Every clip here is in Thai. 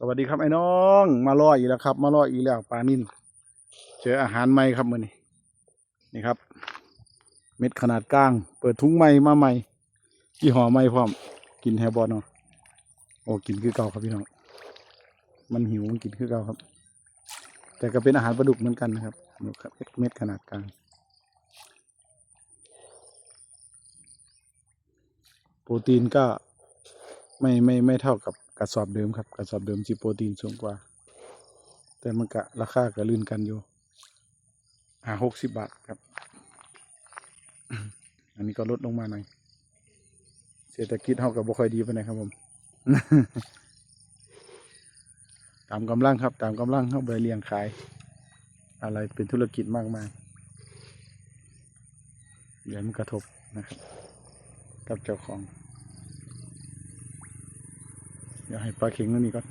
สวัสดีครับไอ้น้อง มาล่ออีกแล้วครับ มาล่ออีกแล้วปลานิ่นเจออาหารใหม่ครับมื้อนี้นี่ครับ เม็ดขนาดกลาง เปิดถุงใหม่มาใหม่ยี่ห้อใหม่พร้อม กินแฮบอลเนาะโอ้กินคือเก่าครับพี่น้องมันหิวมันกินคือเก่าครับ แต่ก็เป็นอาหารปลาดุกเหมือนกันนะครับนี่ครับเม็ดขนาดกลางโปรตีนก็ไม่ไม่ไม่เท่ากับ กระสอบเดิมครับกระสอบเดิมจีโปรตีนสูงกว่า แต่มันก็ราคาก็ลื่นกันอยู่อ่าหกสิบบาทครับ อันนี้ก็ลดลงมาหน่อยเศรษฐกิจเท่ากับบ่ค่อยดีไปไหนครับผม ตามกำลังครับ ตามกำลังเข้าไปเลี้ยงขาย อะไรเป็นธุรกิจมากมายอย่าให้มันกระทบนะครับ กับเจ้าของ เดี๋ยวให้ปลาเข็งนั่นนี่ก่อน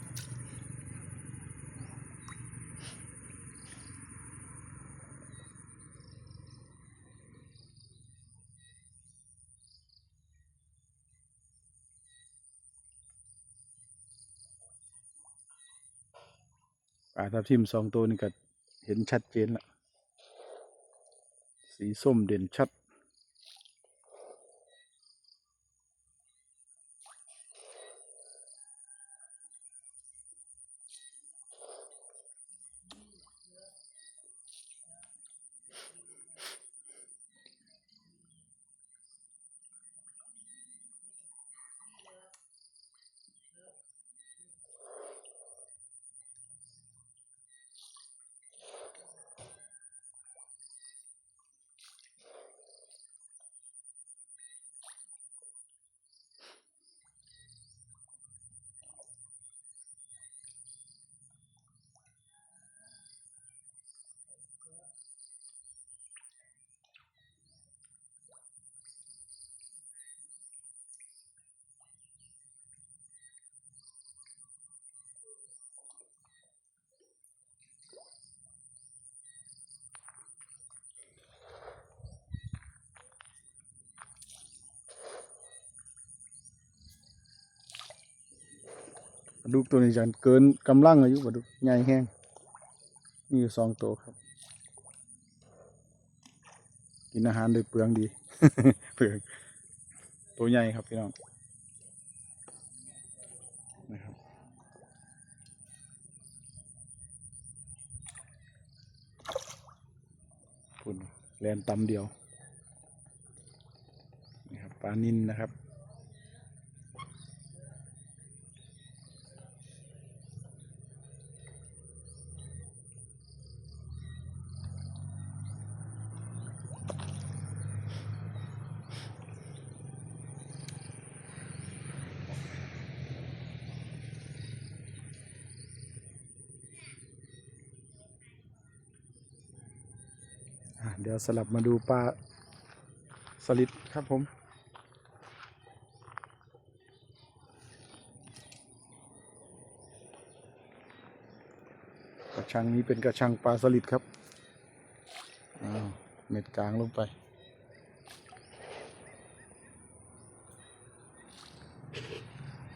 ปลาทับทิมสองตัวนี่ก็เห็นชัดเจนละสีส้มเด่นชัด ดุกตัวนี้จะเกินกำลังอายุปลาดุกใหญ่แห้งมีอยู่สองตัวครับ กินอาหารโดยเปลืองดี เปลืองตัวใหญ่ครับพี่น้องนะครับคุณแลนตำเดียวนี่ครับปลานินนะครับ เดี๋ยวสลับมาดูปลาสลิดครับผม กระชังนี้เป็นกระชังปลาสลิดครับอ้าวเม็ดกลางลงไป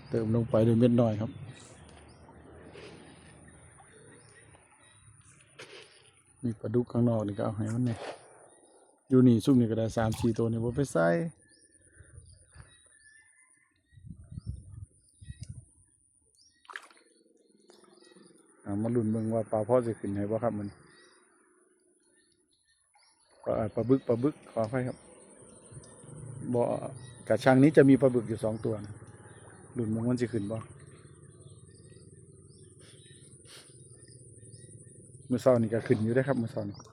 เติมลงไปด้วยเม็ดน้อยครับ มีปลาดุกข้างนอกนี่ก็เอาให้มันเนี่ย อยู่นี่ซุ่มนี่ก็ได้สามสี่ตัวนี่บ่ไปใส่มาลุ้นเบิ่งว่าปลาพ่อจะขึ้นให้บ่ครับมันปลาปลาบึกปลาบึกขออภัยครับบ่อกระชังนี้จะมีปลาบึกอยู่สองตัวนะลุ้นเบิ่งมันจะขึ้นบ่มือเศร้านี่ก็ขึ้นอยู่ได้ครับมือเศร้านี่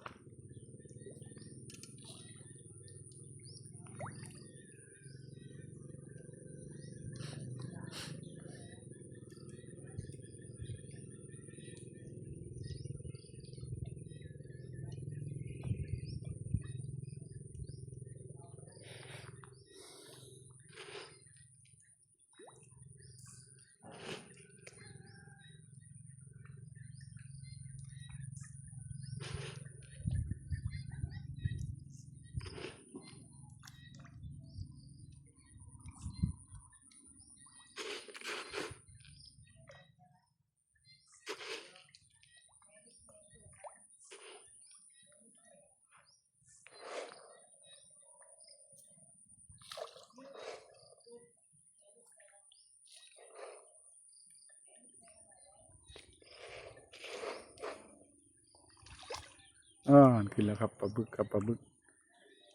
ขึ้นแล้วครับปลาบึกกับปลาบึก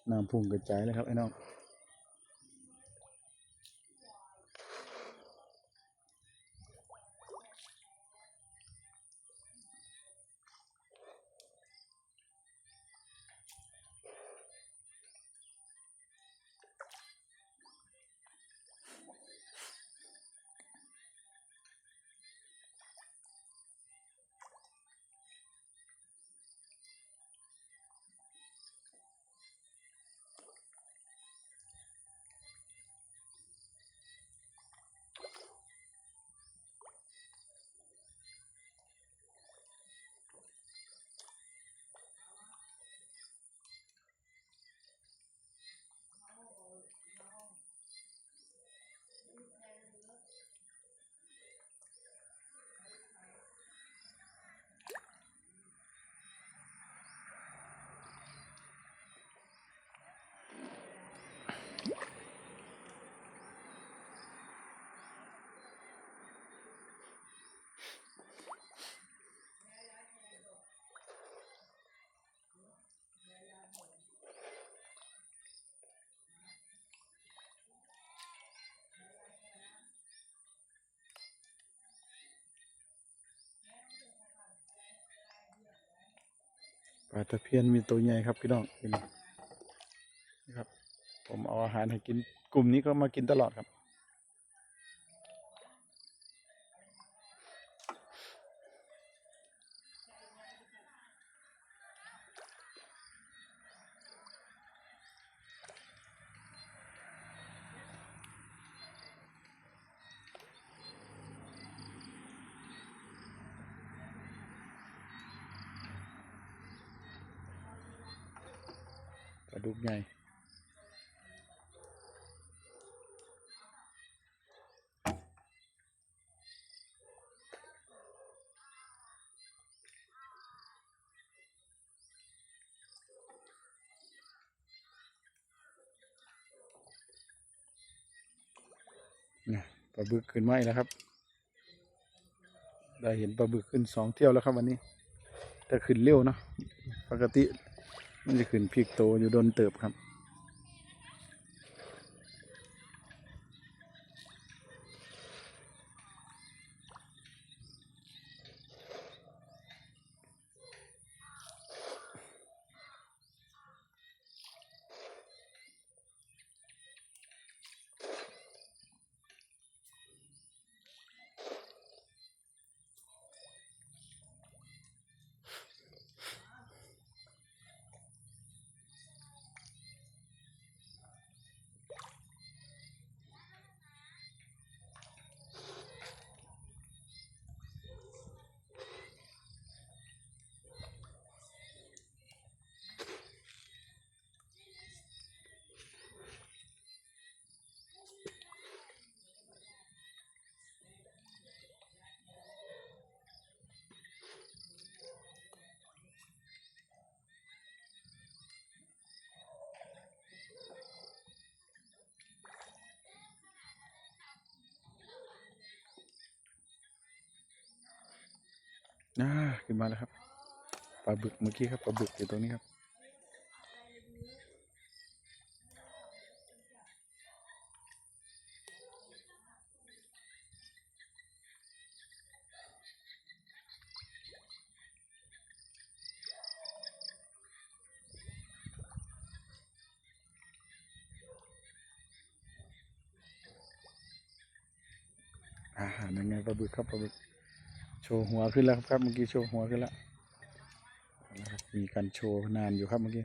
น้ำพุ่งกระจายเลยครับไอ้น้อง ปลาตะเพียนมีตัวใหญ่ครับพี่น้องนะครับ ผมเอาอาหารให้กินกลุ่มนี้ก็มากินตลอดครับ ปลาดุกใหญ่นะปลาบึกขึ้นมาอีกแล้วครับ ได้เห็นปลาบึกขึ้นสองเที่ยวแล้วครับวันนี้ แต่ขึ้นเร็วนะ ปกติ มันจะขึ้นพีกโตอยู่โดนเติบครับ อ่าขึ้นมาแล้วครับปลาบึกเมื่อกี้ครับปลาบึกอยู่ตรงนี้ครับอ่ายังไงปลาบึกครับปลาบึก โชว์หัวขึ้นแล้วครับเมื่อกี้โชว์หัวขึ้นแล้วนะครับมีการโชว์นานอยู่ครับเมื่อกี้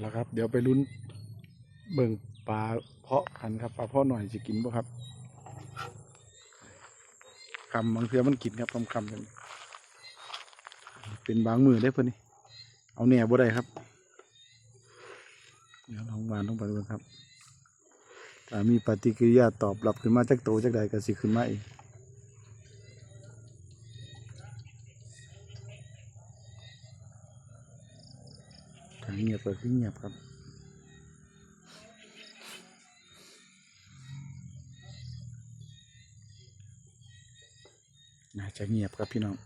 แล้วครับ เดี๋ยวไปลุ้นเบิ่งปลาเพาะกันครับปลาเพาะหน่อยจะกินบ่ครับคำบางเทือมันกินครับคำคำเป็นเป็นบางมือได้เพื่อนนี่เอาแหน่บ่ได้ครับเดี๋ยวลองวานลงไปดูครับถ้ามีปฏิกิริยาตอบรับขึ้นมาจากโตจากใดก็สิขึ้นมาเองถ้าเงียบก็คือเงียบครับน่าจะเงียบครับพี่น้อง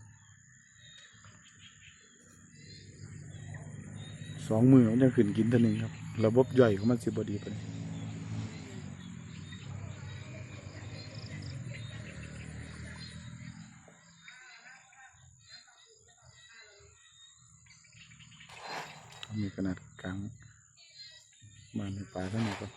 สองมือมันจะขึ้นกินตัวหนึ่งครับ ระบบย่อยของมันสิบดีไปเลยมี ขนาดกลางบ้านในป่าเท่านี้ครับ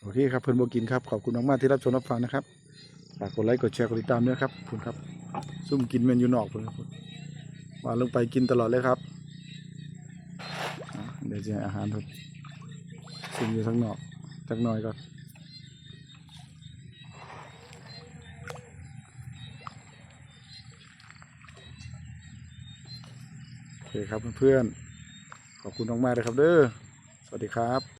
โอเคครับเพื่อนโบกินครับ ขอบคุณมากๆที่รับชมรับฟังนะครับฝากกดไลค์กดแชร์กดติดตามด้วยครับขอบคุณครับซุ่มกินเมนอยูนอกเพื่อน ครับมาลงไปกินตลอดเลยครับ เดี๋ยวจะให้อาหารครับซุ่มอยู่ทั้งนอกจักหน่อยก่อนโอเคครับเพื่อนๆขอบคุณมากๆเลยครับเด้อสวัสดีครับ